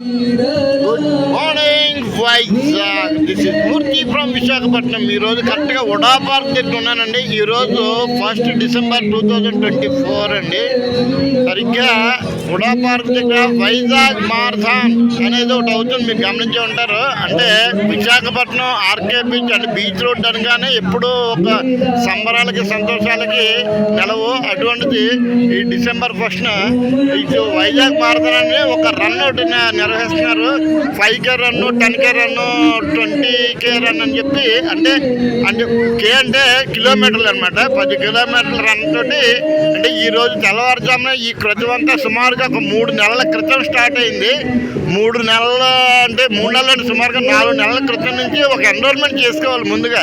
Good morning Vizag this is Murthy from Visakhapatnam ఈ రోజు కరెక్ట్గా ఉడా పార్క్ దగ్గర ఉన్నానండి. ఈ రోజు first December two thousand twenty four అండి. సరిగ్గా హుడా పార్క్ దగ్గర వైజాగ్ మారథాన్ అనేది ఒకటి అవుతుంది. మీరు గమనించి ఉంటారు. అంటే విశాఖపట్నం ఆర్కే బీచ్ అంటే బీచ్ రోడ్ అనగానే ఎప్పుడూ ఒక సంబరాలకి సంతోషాలకి నెలవు అటువంటిది ఈ డిసెంబర్ ఫస్ట్న ఇటు వైజాగ్ మారథాన్ అని ఒక రన్ ఒకటి నిర్వహిస్తున్నారు. Five K run ten K run twenty K run అని చెప్పి అంటే అంటే కే అంటే కిలోమీటర్లు అనమాట పది కిలోమీటర్ల రన్ తోటి అంటే ఈ రోజు తెల్లవారుజామున ఈ క్రతువంతా సుమారు సుమారుగా ఒక మూడు నెలల క్రితం స్టార్ట్ అయింది. మూడు నెలల అంటే మూడు నెలలు అంటే సుమారుగా నాలుగు నెలల క్రితం నుంచి ఒక ఎన్రోల్మెంట్ చేసుకోవాలి ముందుగా.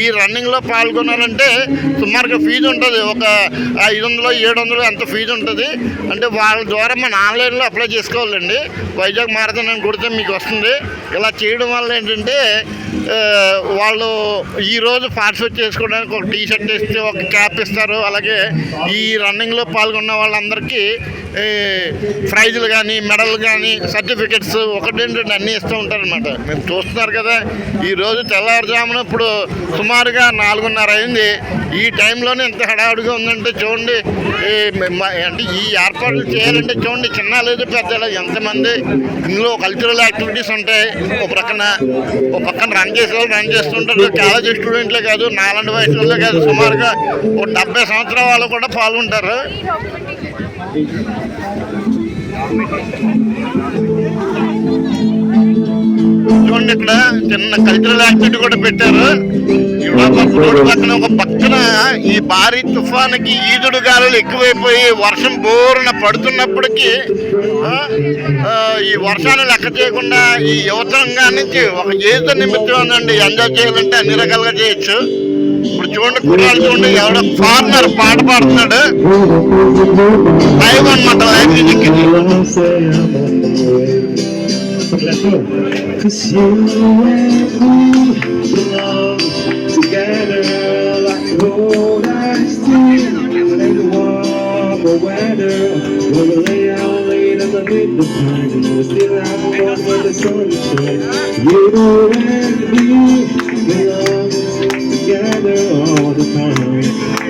ఈ రన్నింగ్లో పాల్గొనాలంటే సుమారుగా ఫీజు ఉంటుంది. ఒక ఐదు వందలు ఏడు వందలు ఎంత ఫీజు ఉంటుంది? అంటే వాళ్ళ ద్వారా మనం ఆన్లైన్లో అప్లై చేసుకోవాలండి. వైజాగ్ మారథాన్ అని కొడితే మీకు వస్తుంది. ఇలా చేయడం వల్ల ఏంటంటే వాళ్ళు ఈరోజు పార్టిసిపేట్ చేసుకోవడానికి ఒక టీ షర్ట్ ఇస్తే ఒక క్యాప్ ఇస్తారు. అలాగే ఈ రన్నింగ్లో పాల్గొన్న వాళ్ళందరికీ ప్రైజులు కానీ మెడల్ కానీ సర్టిఫికెట్స్ ఒకటేంటంటే అన్నీ ఇస్తూ ఉంటారనమాట మీరు చూస్తున్నారు కదా ఈరోజు తెల్లవారుజామున ఇప్పుడు సుమారుగా నాలుగున్నర అయింది. ఈ టైంలోనే ఎంత హడావుడిగా ఉందంటే చూడండి అంటే ఈ ఏర్పాట్లు చేయాలంటే చూడండి చిన్న లేదు పెద్ద లేదు ఎంతమంది ఇందులో కల్చరల్ యాక్టివిటీస్ ఉంటాయి. ఒక ప్రక్కన ఒక పక్కన రన్ వాళ్ళు రన్ చేస్తుంటారు. కాలేజ్ స్టూడెంట్లే కాదు నాలాంటి వయసు వాళ్ళే కాదు. సుమారుగా ఒక డెబ్బై సంవత్సరాల వాళ్ళు కూడా పాల్గొంటారు. చూడండి ఇక్కడ చిన్న కల్చరల్ యాక్టివిటీ కూడా పెట్టారు. ఇవాళ రోడ్డు పక్కన ఒక ఈ భారీ తుఫానుకి ఈదుడు గాలులు ఎక్కువైపోయి వర్షం బోరున పడుతున్నప్పటికీ ఈ వర్షాన్ని లెక్క చేయకుండా ఈ యువతంగా నుంచి ఒక జీవిత నిమిత్తం ఉందండి. ఎంజాయ్ చేయాలంటే అన్ని రకాలుగా చేయొచ్చు. ఇప్పుడు చూడండి కుర్రాలు చూడండి ఎవడో ఫార్నర్ పాట పాడుతున్నాడు. లైవ్ అనమాట live music Cause you. and me belong together gold ice tea and the warm weather. When we lay out late underneath the pine and we still have fun when the sun is shining. You and me belong together all the time.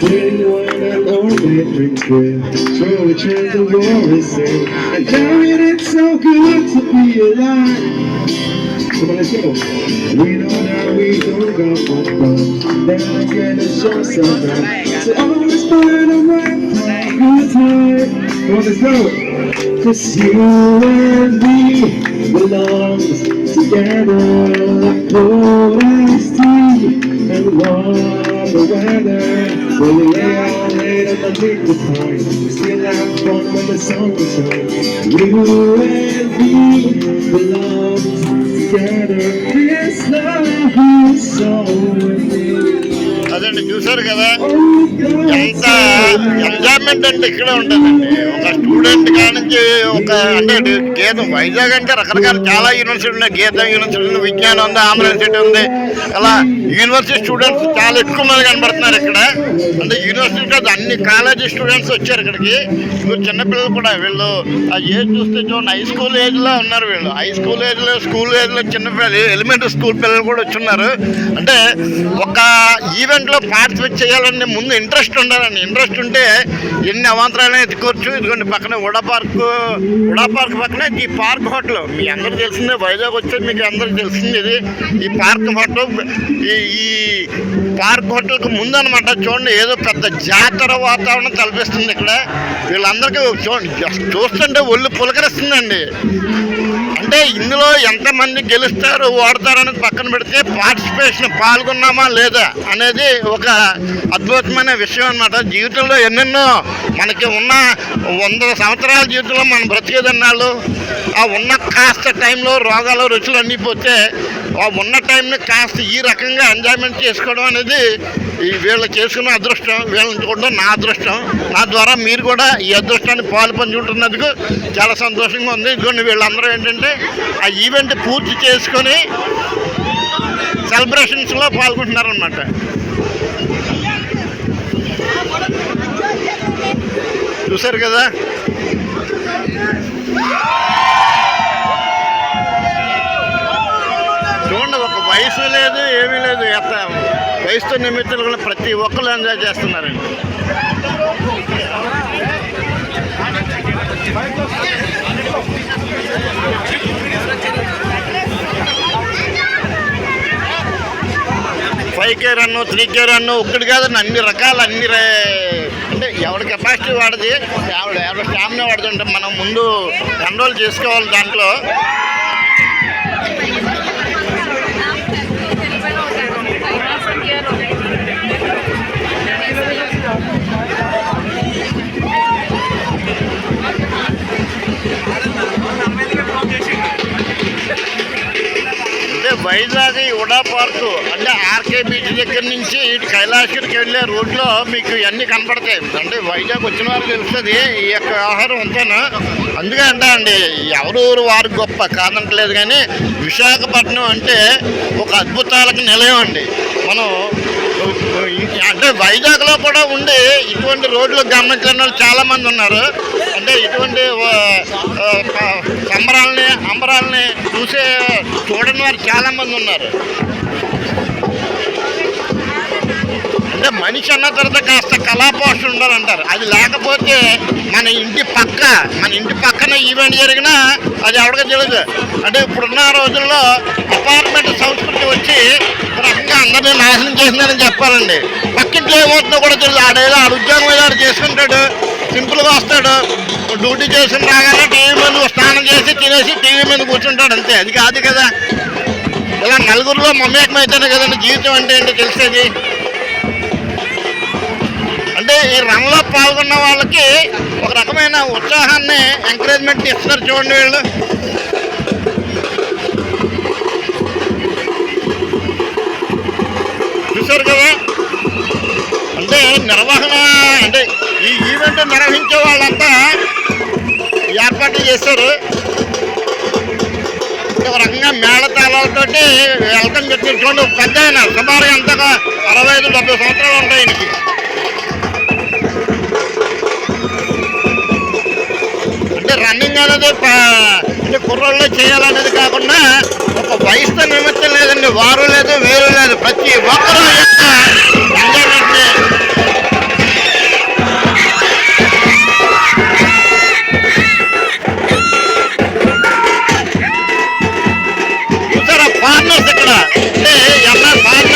When one and drinks with Throw a chance of war is in And darling it's so good to be alive Go. We know that we don't got much fun. Then again, it's just so bad. So always find a right good time. Come on, let's go. Cause you and me belong together like iced tea and warm weather. When we lay out late underneath the pine, we still have fun when the sun shining. You and me belong అదండి చూసారు కదా? ఎంత enjoyment అంటే ఇక్కడే ఉంటుందండి. ఒక student కానించి ఒక అంటే గీతం వైజాగ్ అంటే రకరకాల చాలా యూనివర్సిటీ ఉన్నాయి. గీతం యూనివర్సిటీ ఉంది విజ్ఞానం ఉంది ఆంధ్ర యూనివర్సిటీ ఉంది. అలా యూనివర్సిటీ స్టూడెంట్స్ చాలా ఎక్కువ మంది కనబడుతున్నారు ఇక్కడ. అంటే యూనివర్సిటీ కాదు అన్ని కాలేజీ స్టూడెంట్స్ వచ్చారు ఇక్కడికి. ఇప్పుడు చిన్నపిల్లలు కూడా వీళ్ళు ఆ ఏజ్ చూస్తే చూడండి హై స్కూల్ ఏజ్లో ఉన్నారు వీళ్ళు. హై స్కూల్ ఏజ్లో స్కూల్ ఏజ్లో చిన్న పిల్లలు ఎలిమెంటరీ స్కూల్ పిల్లలు కూడా వచ్చున్నారు. అంటే ఒక ఈవెంట్లో పార్టిసిపేట్ చేయాలని ముందు ఇంట్రెస్ట్ ఉండాలండి. ఇంట్రెస్ట్ ఉంటే ఎన్ని అవాంతరాలైనా ఎత్తుకోవచ్చు. ఇదిగోండి పక్కన ఉడా పార్క్ ఉడా పార్క్ పక్కనే ఈ పార్క్ హోటల్. మీ అందరికి తెలిసిందే వైజాగ్ వచ్చే మీకు అందరికి తెలిసింది ఇది. ఈ పార్క్ హోటల్ ఈ ఈ పార్క్ హోటల్కి ముందు అనమాట చూడండి ఏదో పెద్ద జాతర వాతావరణం కల్పిస్తుంది ఇక్కడ. వీళ్ళందరికీ చూడండి చూస్తుంటే ఒళ్ళు పులకరిస్తుందండి. ఇందులో ఎంతమంది గెలుస్తారు ఓడతారు అనేది పక్కన పెడితే పార్టిసిపేషన్ పాల్గొన్నామా లేదా అనేది ఒక అద్భుతమైన విషయం అన్నమాట. జీవితంలో ఎన్నెన్నో మనకి ఉన్న వంద సంవత్సరాల జీవితంలో మనం బ్రతికేదన్నాళ్ళు ఆ ఉన్న కాస్త టైంలో రోగాలు రుచులు అన్నీ పోతే ఉన్న టైంని కాస్త ఈ రకంగా ఎంజాయ్మెంట్ చేసుకోవడం అనేది ఈ వీళ్ళు చేసుకున్న అదృష్టం వీళ్ళని చూడడం నా అదృష్టం. నా ద్వారా మీరు కూడా ఈ అదృష్టాన్ని పాలు పంచుకుంటున్నందుకు చాలా సంతోషంగా ఉంది. ఇదిగోండి వీళ్ళందరూ ఏంటంటే ఆ ఈవెంట్ పూర్తి చేసుకొని సెలబ్రేషన్స్లో పాల్గొంటున్నారనమాట చూసారు కదా? క్రైస్తవ నిమిత్తాలు కూడా ప్రతి ఒక్కరు ఎంజాయ్ చేస్తున్నారండి. ఫైవ్ కే రన్ను త్రీ కే రన్ ఒక్కటి కాదండి అన్ని రకాల అన్ని అంటే ఎవరి కెపాసిటీ వాడది ఎవడ ఎవరి స్టామినా వాడుతుంటే మనం ముందు ఎన్రోల్ చేసుకోవాలి దాంట్లో. వైజాగ్ ఉడా పార్క్ అంటే ఆర్కే బీచ్ దగ్గర నుంచి ఇటు కైలాసగిరికి వెళ్ళే రోడ్లో మీకు ఇవన్నీ కనపడతాయి. అంటే వైజాగ్ వచ్చిన వారికి తెలుస్తుంది ఈ యొక్క ఆహారం అంతేనా? అందుకే అంటా అండి ఎవరూరు వారు గొప్ప కాదంటలేదు కానీ విశాఖపట్నం అంటే ఒక అద్భుతాలకు నిలయం అండి. మనం అంటే వైజాగ్లో కూడా ఉండి ఇటువంటి రోడ్లు గమనించిన వాళ్ళు చాలామంది ఉన్నారు. అంటే ఇటువంటి సంబరాలని అంబరాలని చూసే చూడని వారు చాలా మంది ఉన్నారు. అంటే మనిషి అన్న తర్వాత కాస్త కళాపోషణ ఉండాలంటారు. అది లేకపోతే మన ఇంటి పక్క మన ఇంటి పక్కన ఈవెంట్ జరిగినా అది ఎవరికి తెలియదు అంటే ఇప్పుడున్న రోజుల్లో అపార్ట్మెంట్ సంస్కృతి వచ్చి రకంగా అందరినీ నాశనం చేసిందని చెప్పాలండి. పక్కింట్లో ఏమవుతుందో కూడా తెలియదు ఆడేదో ఆడు ఉద్యోగం ఏదో ఆడు చేసుకుంటాడు. సింపుల్గా వస్తాడు. డ్యూటీ చేసిన రాగానే టీవీ మీద స్నానం చేసి తినేసి టీవీ మీద కూర్చుంటాడు అంతే. అది కాదు కదా. ఇలా నలుగురిలో మమేకమైతేనే కదండి జీవితం అంటే ఏంటో తెలిసేది. అంటే ఈ రన్లో పాల్గొన్న వాళ్ళకి ఒక రకమైన ఉత్సాహాన్ని ఎంకరేజ్మెంట్ ఇస్తారు చూడండి వీళ్ళు. చూసారు కదా? అంటే నిర్వహణ అంటే ఈ ఈవెంట్ నిర్వహించే వాళ్ళంతా ఏర్పాట్లు చేశారు ఒక రకంగా మేళతాళాలతోటి వెల్కమ్ చెప్పి చూడండి ఒక పెద్ద ఆయన సుమారు ఎంత అరవై ఐదు డెబ్బై సంవత్సరాలు ఉంటాయి ఆయనకి అంటే రన్నింగ్ అనేది అంటే కుర్రోళ్ళే చేయాలనేది కాకుండా వయసుతో నిమిత్తం లేదండి వారు లేదు వేరు లేదు ప్రతి ఒక్కరూ ఎంజాయ్మెంట్ చూసారా ఇక్కడ. అంటే అమ్మాయి ఫారిన్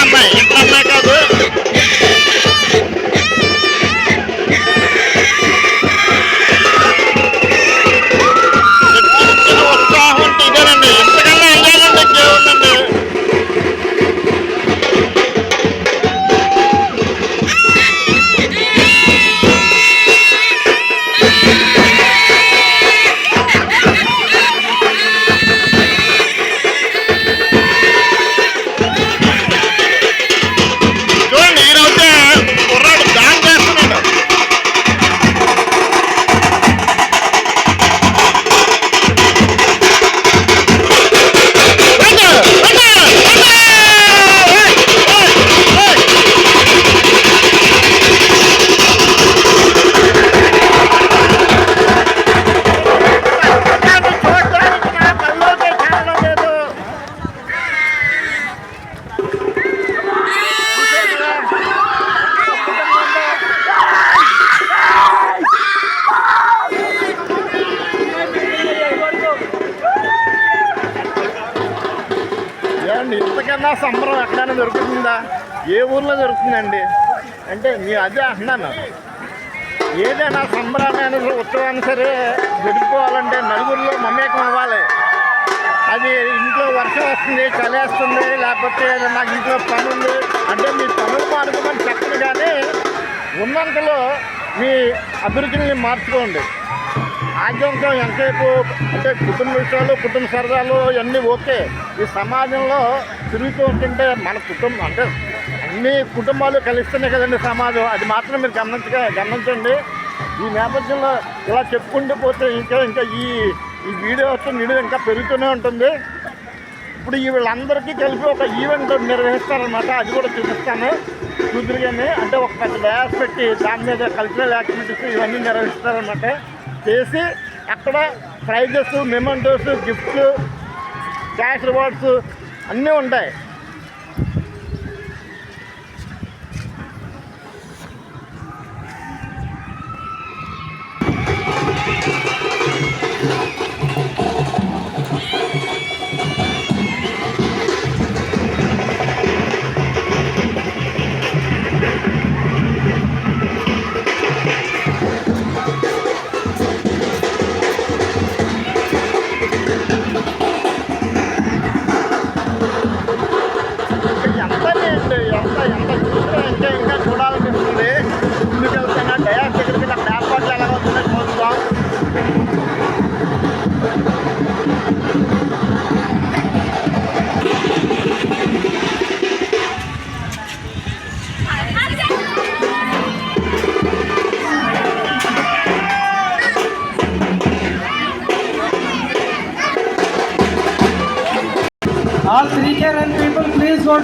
చలేస్తుంది లేకపోతే నాకు ఇంట్లో పని ఉంది అంటే మీ పనులు మానుకోమని చెప్పను కానీ ఉన్నంతలో మీ అభిరుచిని మార్చుకోండి. ఆద్యంతం ఎంతసేపు అంటే కుటుంబ విషయాలు కుటుంబ సరదాలు ఇవన్నీ ఓకే. ఈ సమాజంలో తిరుగుతూ ఉంటుంటే మన కుటుంబం అంటే అన్ని కుటుంబాలు కలిస్తున్నాయి కదండి సమాజం. అది మాత్రం మీరు గమనించగా గమనించండి. ఈ నేపథ్యంలో ఇలా చెప్పుకుంటూ పోతే ఇంకా ఇంకా ఈ ఈ వీడియో వచ్చే వీడియో ఇంకా పెరుగుతూనే ఉంటుంది. ఇప్పుడు ఈ వీళ్ళందరికీ కలిపి ఒక ఈవెంట్ నిర్వహిస్తారనమాట అది కూడా చూపిస్తాను. కుదురుగానే అంటే ఒక పెద్ద డయాస్ పెట్టి దాని మీద కల్చరల్ యాక్టివిటీస్ ఇవన్నీ నిర్వహిస్తారనమాట చేసి అక్కడ ప్రైజెస్ మెమెంటోస్ గిఫ్ట్లు క్యాష్ రివార్డ్స్ అన్నీ ఉంటాయి.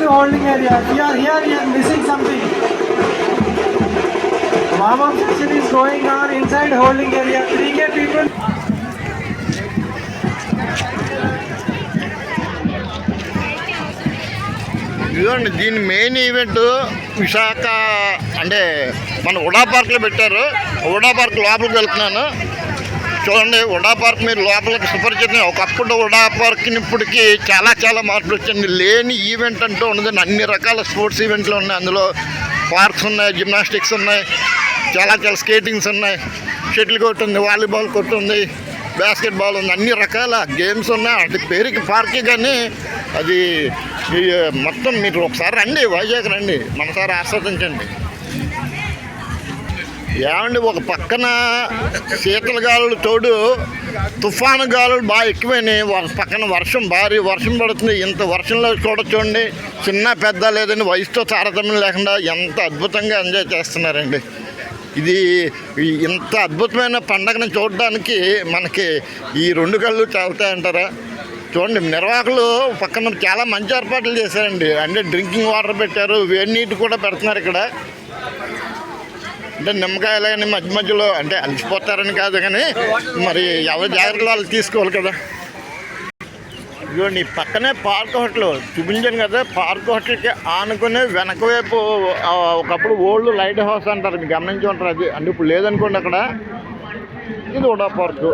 Holding area. We are here, we are missing something. Warm up session is going on inside holding area. 3K people. ఇదండి దీని మెయిన్ ఈవెంట్ విశాఖ అంటే మన ఉడా పార్క్లో పెట్టారు ఉడా పార్క్ లోపలికి వెళ్తున్నాను చూడండి ఉడా పార్క్ మీరు లోపలికి సుపరిచితం ఒకప్పుడు ఉడా పార్క్ని ఇప్పటికి చాలా చాలా మార్పులు వచ్చింది లేని ఈవెంట్ అంటూ ఉండదు. అన్ని రకాల స్పోర్ట్స్ ఈవెంట్లు ఉన్నాయి. అందులో పార్క్స్ ఉన్నాయి జిమ్నాస్టిక్స్ ఉన్నాయి చాలా చాలా స్కేటింగ్స్ ఉన్నాయి. షటిల్ కోర్ట్ ఉంది వాలీబాల్ కోర్ట్ ఉంది బాస్కెట్బాల్ ఉంది. అన్ని రకాల గేమ్స్ ఉన్నాయి. అది పేరుకి పార్కే కానీ అది మొత్తం మీరు ఒకసారి రండి వైజాగ్ రండి. మనసారి ఆస్వాదించండి. ఏమండి ఒక పక్కన శీతల గాలులు తోడు తుఫాను గాలులు బాగా ఎక్కువైనాయి. ఒక పక్కన వర్షం భారీ వర్షం పడుతుంది. ఇంత వర్షంలో చూడొచ్చండి చిన్న పెద్ద లేదని వయసుతో తారతమ్యం లేకుండా ఎంత అద్భుతంగా ఎంజాయ్ చేస్తున్నారండి. ఇది ఇంత అద్భుతమైన పండగను చూడడానికి మనకి ఈ రెండు కళ్ళు చాలుతాయంటారా చూడండి నిర్వాహకులు పక్కన చాలా మంచి ఏర్పాట్లు చేశారండి. అంటే డ్రింకింగ్ వాటర్ పెట్టారు వేడి నీటి కూడా పెడుతున్నారు ఇక్కడ. అంటే నిమ్మకాయలు కానీ మధ్య మధ్యలో అంటే అలసిపోతారని కాదు కానీ మరి ఎవరి జాగ్రత్తలు వాళ్ళు తీసుకోవాలి కదా. ఇదిగోండి పక్కనే పార్క్ హోటల్ చూపించాను కదా పార్క్ హోటల్కి ఆనుకునే వెనక వైపు ఒకప్పుడు ఓల్డ్ లైట్ హౌస్ అంటారు మీరు గమనించి ఉంటారు అది. అంటే ఇప్పుడు లేదనుకోండి అక్కడ. ఇది ఉడా పార్క్.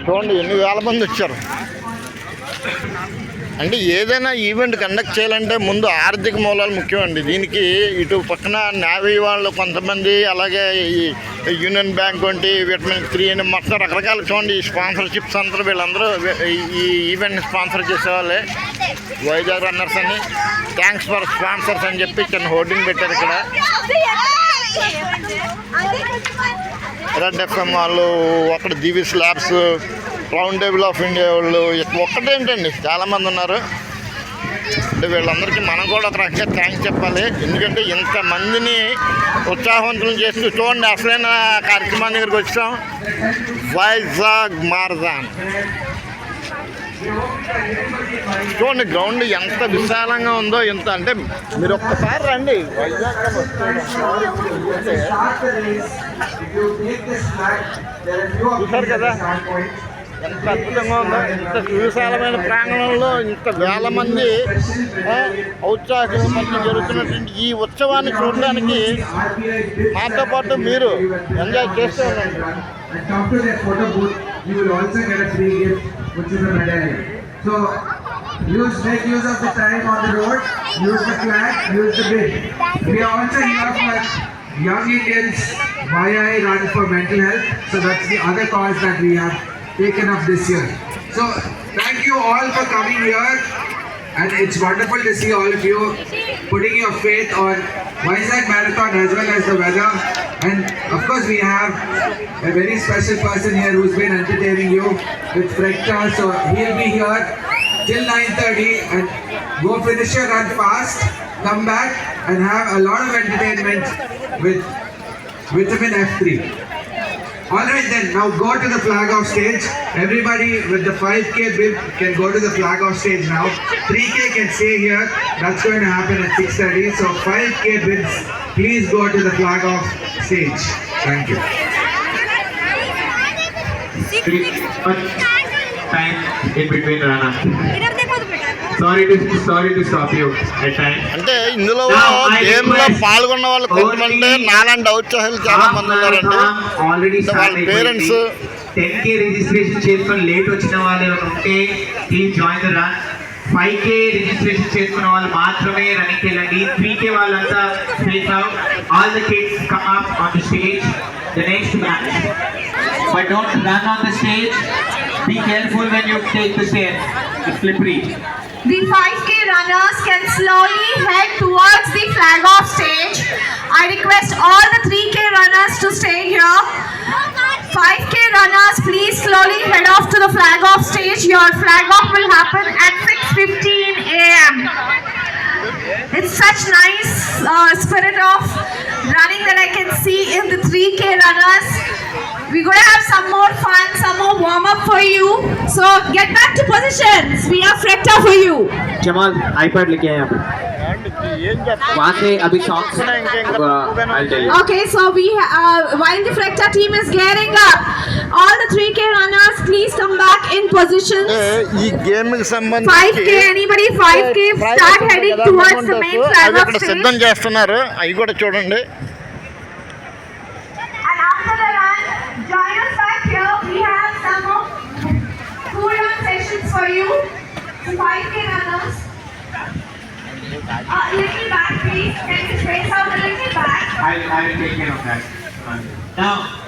చూడండి ఎన్ని వేల మంది వచ్చారు. అంటే ఏదైనా ఈవెంట్ కండక్ట్ చేయాలంటే ముందు ఆర్థిక మూలాలు ముఖ్యం అండి. దీనికి ఇటు పక్కన నావీ వాళ్ళు కొంతమంది అలాగే ఈ యూనియన్ బ్యాంక్ వంటి విటమిన్ త్రీ అని మొత్తం రకరకాల చూడండి. ఈ స్పాన్సర్షిప్స్ అందరూ వీళ్ళందరూ ఈ- ఈవెంట్ స్పాన్సర్ చేసేవాళ్ళే. వైజాగ్ రన్నర్స్ అని. థ్యాంక్స్ ఫర్ స్పాన్సర్స్ అని చెప్పి చిన్న హోర్డింగ్ పెట్టారు ఇక్కడ. రెడ్ ఎఫ్ఎం వాళ్ళు అక్కడ Divi's labs round table of India వాళ్ళు ఒక్కటేంటండి చాలామంది ఉన్నారు. అంటే వీళ్ళందరికీ మనం కూడా ఒక రకంగా థ్యాంక్స్ చెప్పాలి. ఎందుకంటే ఇంతమందిని ఉత్సాహవంతులు చేసి చూడండి అసలైన కార్యక్రమం దగ్గరికి వచ్చాం. వైజాగ్ మార్జాన్ చూడండి గ్రౌండ్ ఎంత విశాలంగా ఉందో ఎంత అంటే మీరు ఒక్కసారి రండి. వైజాగ్ చూసారు కదా? అద్భుతంగా ఉంది ఇంత విశాలమైన ప్రాంగణంలో ఇంత వేల మంది ఔత్సాహికమంది జరుగుతున్నటువంటి ఈ ఉత్సవాన్ని చూడడానికి మాతో పాటు మీరు ఎంజాయ్ చేస్తూ Young Indians, why I run. Taken up this year. So thank you all for coming here. And it's wonderful to see all of you putting your faith on Vizag Marathon as well as the weather. And of course, we have a very special person here who's been entertaining you with Frekta. So he'll be here till 9:30 and go finish your run fast, come back and have a lot of entertainment with vitamin F3. Alright then, now go to the flag off stage. Everybody with the 5k bid can go to the flag off stage now. 3k can stay here. That's going to happen at 6.30. So 5k bids, please go to the flag off stage. Thank you. time in between Rana. అంటే ఇందులో గేమ్లో పాల్గొన్న వాళ్ళు కొంతమంది నాలాంటి ఔత్సాహాలు చాలా మంది ఉన్నారండి. వాళ్ళ పేరెంట్స్ టెన్ కే రిజిస్ట్రేషన్ చేసుకొని లేట్ వచ్చిన వాళ్ళు ఉంటే please join five K registration చేసుకున్న వాళ్ళు మాత్రమే రన్కి వెళ్ళండి. త్రీ కే వాళ్ళంతా face all the kids come up on the stage the next match but don't run on the stage be careful when you take the slippery The 5K runners can slowly head towards the flag off stage. I request all the 3K runners to stay here. 5K runners, please slowly head off to the flag off stage. Your flag off will happen at 6:15 a.m. It's such nice uh, spirit of running that I can see in the 3K runners. We're going to have some more fun, some more warm up for you. So get back to positions. We have Frecta for you. Jamal, iPad like I Okay, so we uh, while the Frecta team is gearing up, all the 3K runners, please come back in positions. 5K, anybody 5K, start heading towards the main చూడండి Uh, a back, please. Can you space out back? I'll, take care of that. Now,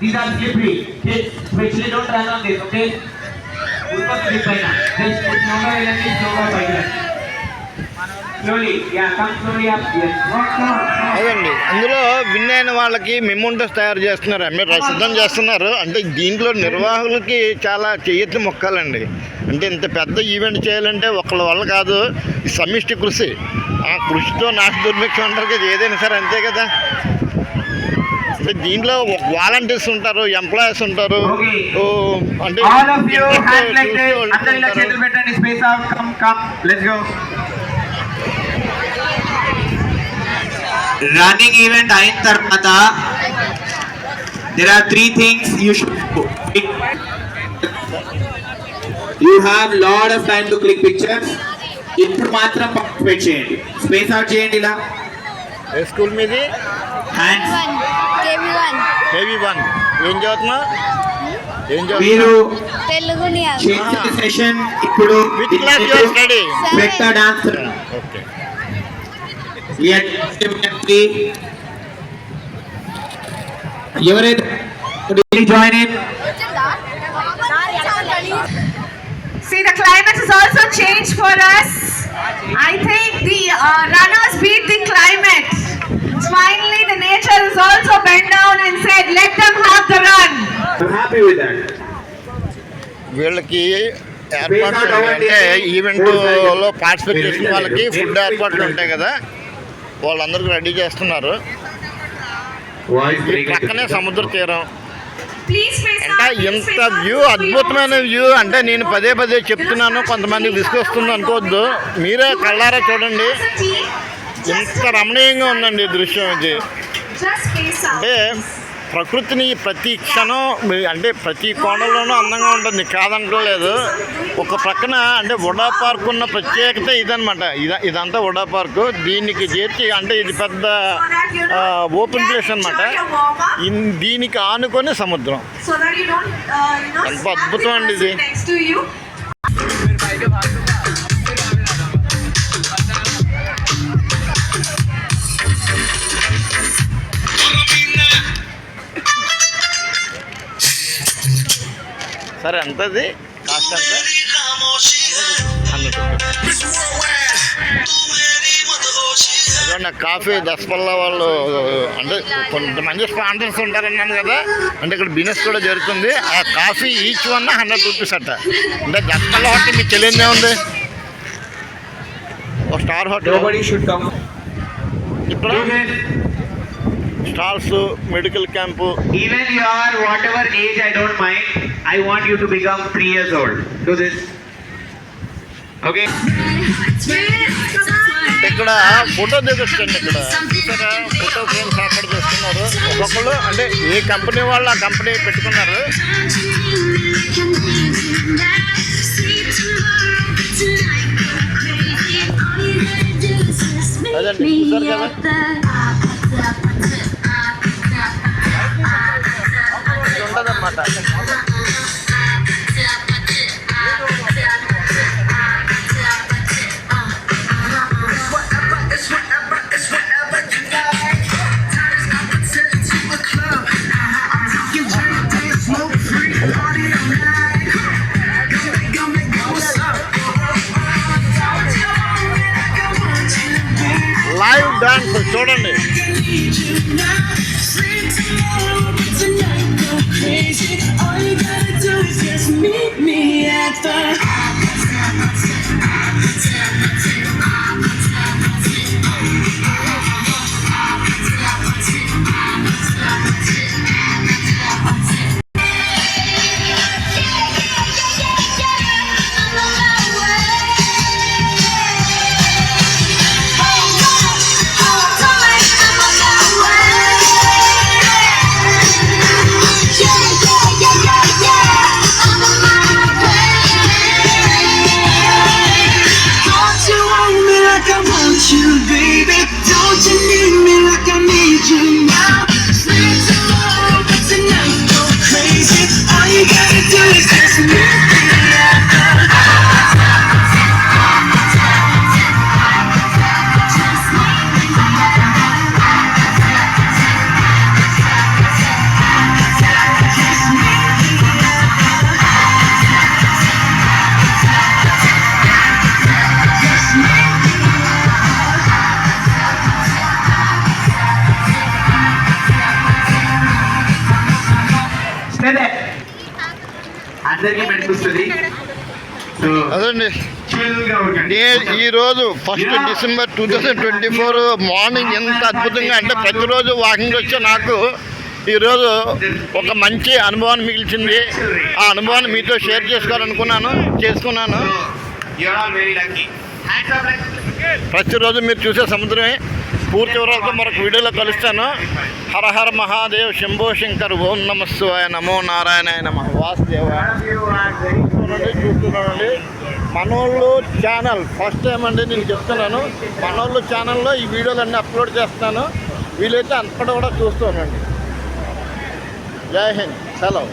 these are slippery. Kids, especially don't run on this, okay? Just put number 11 is by అదండి అందులో win అయిన వాళ్ళకి mementos తయారు చేస్తున్నారు. మీరు సిద్ధం చేస్తున్నారు. అంటే దీంట్లో నిర్వాహకులకి చాలా చెయ్యెత్తి మొక్కాలండి. అంటే ఇంత పెద్ద ఈవెంట్ చేయాలంటే ఒకళ్ళ వల్ల కాదు సమిష్టి కృషి. ఆ కృషితో నాశ దుర్భిక్షం అంటారు కదా ఏదైనా సరే అంతే కదా. అంటే దీంట్లో వాలంటీర్స్ ఉంటారు ఎంప్లాయీస్ ఉంటారు. అంటే All of you, interest hands like చూసే this. వాళ్ళు అందరూ ఇలా ఉంటారు. చేతులు పెట్టండి. Space out. Come, come. Let's go. Running event అయిన తర్వాత there are three things you should you have lot of time to click pictures ఇప్పుడు మాత్రం పార్టిసిపేట్ చేయండి. స్పేస్ అవుట్ చేయండి ఇలా. ఏ స్కూల్ మీది? Hands KB1. హెవీ వన్ ఏం చదువుతున్నా ఏం మీరు సెషన్ ఇప్పుడు విత్ క్లాస్ యువర్ స్టడీ పెద్ద డాన్స్. ఓకే ఎవరైతే join in See, the climate has also changed for us. I think the uh, runners beat the climate. Finally, the nature has also bent down and said, let them have the run. Happy with that వీళ్ళకి ఏర్పాట్లు అంటే ఈవెంట్లో participate చేసిన వాళ్ళకి food ఏర్పాట్లు ఉంటాయి కదా వాళ్ళందరికీ రెడీ చేస్తున్నారు. పక్కనే సముద్ర తీరం. అంటే ఇంత. వ్యూ అద్భుతమైన వ్యూ అంటే నేను పదే పదే చెప్తున్నాను కొంతమంది తీసుకొస్తుంది అనుకోవద్దు. మీరే కళ్ళారా చూడండి. ఎంత రమణీయంగా ఉందండి దృశ్యం ఇది. అంటే ప్రకృతిని ప్రతి క్షణం మీ- అంటే ప్రతి కోణంలోనూ అందంగా ఉంటుంది కాదంటలేదు ఒక ప్రక్కన అంటే వడా పార్క్ ఉన్న ప్రత్యేకత ఇదనమాట ఇద ఇదంతా వడా పార్కు. దీనికి చేర్చి అంటే ఇది పెద్ద ఆ, ఓపెన్ ప్లేస్ అనమాట దీనికి ఆనుకొని సముద్రం. Uh, ఎంత అద్భుతం అండి ఇది. సరే ఎంతది కాస్ట్ అదే కాఫీ దసపల్ల వాళ్ళు అంటే కొంతమంది స్పాన్సర్స్ ఉంటారన్నాను కదా. అంటే ఇక్కడ బిజినెస్ కూడా జరుగుతుంది. ఆ coffee each one hundred rupees అట్ట అంటే దసపల్ల హోటల్ మీకు తెలియదే ఉంది? ఒక స్టార్ హోటల్. ఇక్కడ stalls medical camp. Even you are whatever age, I don't mind. I want you to become three years old. Do this. Okay. ఇక్కడ ఫోటో దిగొచ్చండి ఇక్కడ. చూసారా? ఫోటో ఫ్రేమ్స్ అక్కడ చేస్తున్నారు. ఒక్కొక్కరు అంటే ఏ కంపెనీ వాళ్ళు ఆ కంపెనీ పెట్టుకున్నారు? అదండి చూసారు కదా? ఉండదన్నమాట. డాన్స్ చూడండి Don't అదండి. ఈరోజు first December two thousand twenty four morning ఎంత అద్భుతంగా అంటే ప్రతిరోజు వాకింగ్ వచ్చే నాకు ఈరోజు ఒక మంచి అనుభవం మిగిల్చింది. ఆ అనుభవాన్ని మీతో షేర్ చేసుకోవాలనుకున్నాను చేసుకున్నాను. ప్రతిరోజు మీరు చూసే సముద్రమే. పూర్తి వివరాలతో మరొక వీడియోలో కలుస్తాను. హర హర మహాదేవ్ శంభో శంకర్ ఓం ఆయన నమో నారాయణ నమ. వాసుదేవ చూస్తున్నానండి. మనోళ్ళు ఛానల్ ఫస్ట్ టైం అండి నేను చెప్తున్నాను. మనోళ్ళు ఛానల్లో ఈ వీడియోలన్నీ అప్లోడ్ చేస్తున్నాను. వీలైతే అంతటా కూడా చూస్తానండి జై హింద్. సెలవు.